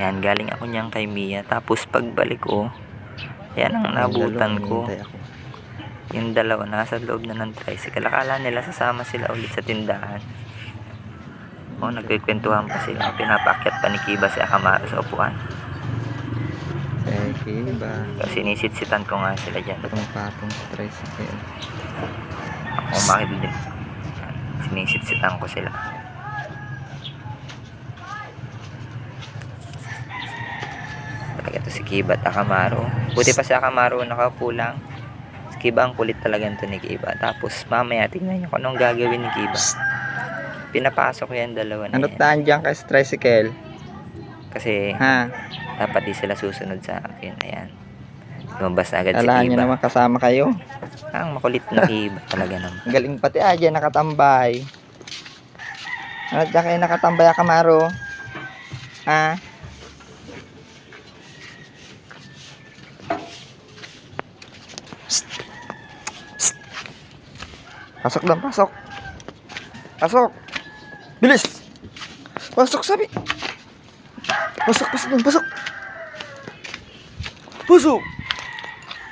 Yan, galing ako niyan kay Mia. Tapos pagbalik ko, yan ang nabutan ko. Yung dalawa nasa loob na ng tricycle. Akala nila sasama sila ulit sa tindahan. O, nagkikwentuhan pa sila. Pinapakyat pa ni Kiba si Akamaro sa upuan. Eh, kiba. Kasi sinisitsitan ko nga sila dyan. Patong-patong sa tricycle. Ako umakit din. Sinisitsitan ko sila. Talaga to si Kiba at Akamaro. Buti pa si Akamaro nakaupo lang. Si Kiba ang kulit talaga to ni Kiba. Tapos mamaya tingnan niyo kung anong gagawin ni Kiba. Pinapasok ko yan dalawa na Ano yan. taan dyan kay tricycle? Kasi Ha? dapat di sila susunod sa akin. Ayan. Lumabas na agad si Alaan nyo Kiba. naman kasama kayo. Ang makulit na Kiba talaga naman. Galing pati ah, dyan nakatambay. Ano dyan kayo nakatambay ah, Kamaro? Ha? Pasok lang, pasok. Pasok. Bilis. Pasok, sabi. Pasok, pasok doon, pasok. Pasok.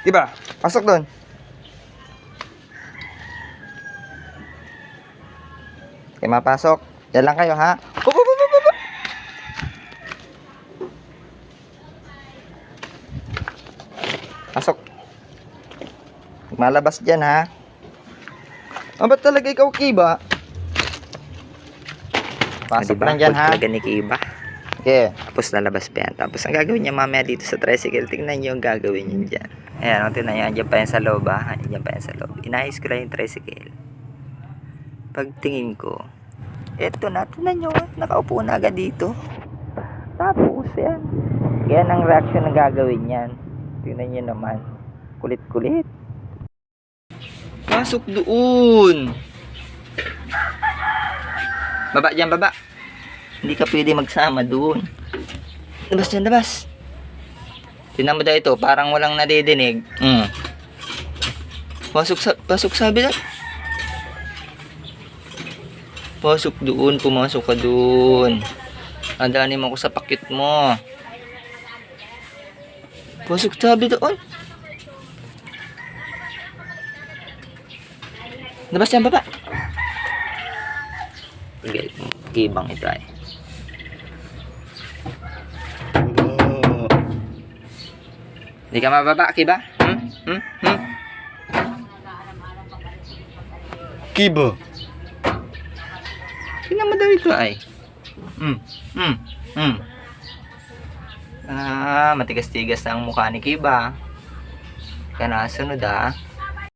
Diba? Pasok doon. Okay, mapasok. Yan lang kayo, ha? Up, up, up, up, up. Pasok. Malabas dyan, ha? Ah, ba't talaga ikaw, Kiba? Pasok Diba? lang dyan, Kulit ha? talaga ni Kiba. Okay. Tapos lalabas pa yan. Tapos ang gagawin niya mamaya dito sa tricycle, tingnan niyo yung gagawin niya dyan. Ayan, ang tingnan niyo, andyan pa yan sa loob ha. Andyan pa yan sa loob. Inayos ko lang yung tricycle. Pagtingin ko, eto na, tingnan niyo, nakaupo na agad dito. Tapos yan. Yan ang reaction na gagawin niyan. Tingnan niyo naman. Kulit-kulit. Pasok doon. Baba dyan, baba. Hindi ka pwede magsama doon. Labas dyan, labas. Tinan mo daw ito, parang walang nadidinig. Mm. Pasok sa, pasok sabi na. Pasok doon, pumasok ka doon. Andanin mo ko sa pakit mo. Pasok sabi doon. Labas dyan, baba. Sige, kibang ito ay. Hindi ka mababa, Kiba? Hmm? Hmm? Hmm? Mo daw ito ay. Hmm. Hmm. Hmm. Ah, matigas-tigas na ang mukha ni Kiba. Kaya nasunod ah.